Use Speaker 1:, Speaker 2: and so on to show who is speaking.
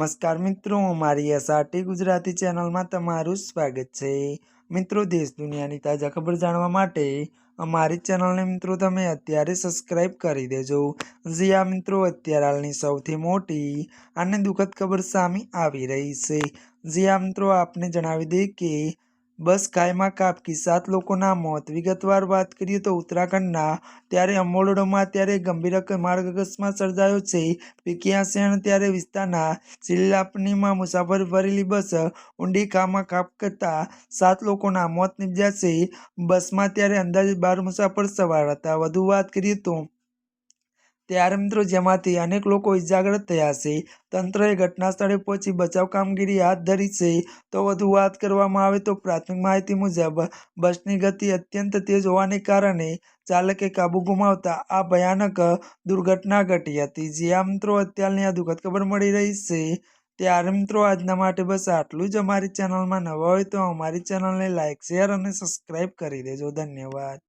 Speaker 1: નમસ્કાર મિત્રો અમારી એસઆરટી ગુજરાતી ચેનલમાં તમારું સ્વાગત છે. મિત્રો, દેશ દુનિયાની તાજા ખબર જાણવા માટે અમારી ચેનલને મિત્રો તમે અત્યારે સબસ્ક્રાઈબ કરી દેજો. જી આ મિત્રો, અત્યારે હાલની સૌથી મોટી અને દુઃખદ ખબર સામે આવી રહી છે. જી આ મિત્રો, આપને જણાવી દઈએ કે બસ કાયમાં કાપકી સાત લોકોના મોત. વિગતવાર વાત કરીએ તો ઉત્તરાખંડના. ત્યારે અમોલડોમાં ત્યારે ગંભીર માર્ગ અકસ્માત સર્જાયો છે. પીકિયાસેણ ત્યારે વિસ્તારના સિલ્લાપનીમાં મુસાફર ભરેલી બસ ઊંડી ખામાં કાપ કરતા સાત લોકોના મોત નિપજ્યા છે. બસમાં ત્યારે અંદાજે બાર મુસાફર સવાર હતા. વધુ વાત કરીએ તો ત્યારે મિત્રો જેમાંથી અનેક લોકો ઇજાગ્રસ્ત થયા છે. તંત્રએ ઘટના સ્થળે પહોંચી બચાવ કામગીરી હાથ ધરી છે. તો વધુ વાત કરવામાં આવે તો પ્રાથમિક માહિતી મુજબ, બસની ગતિ અત્યંત તેજ હોવાને કારણે ચાલકે કાબુ ગુમાવતા આ ભયાનક દુર્ઘટના ઘટી હતી. જે આ મિત્રો અત્યારની આ દુઃખદ ખબર મળી રહી છે. ત્યારે મિત્રો આજના માટે બસ આટલું જ. અમારી ચેનલમાં નવા હોય તો અમારી ચેનલને લાઇક શેર અને સબસ્ક્રાઈબ કરી દેજો. ધન્યવાદ.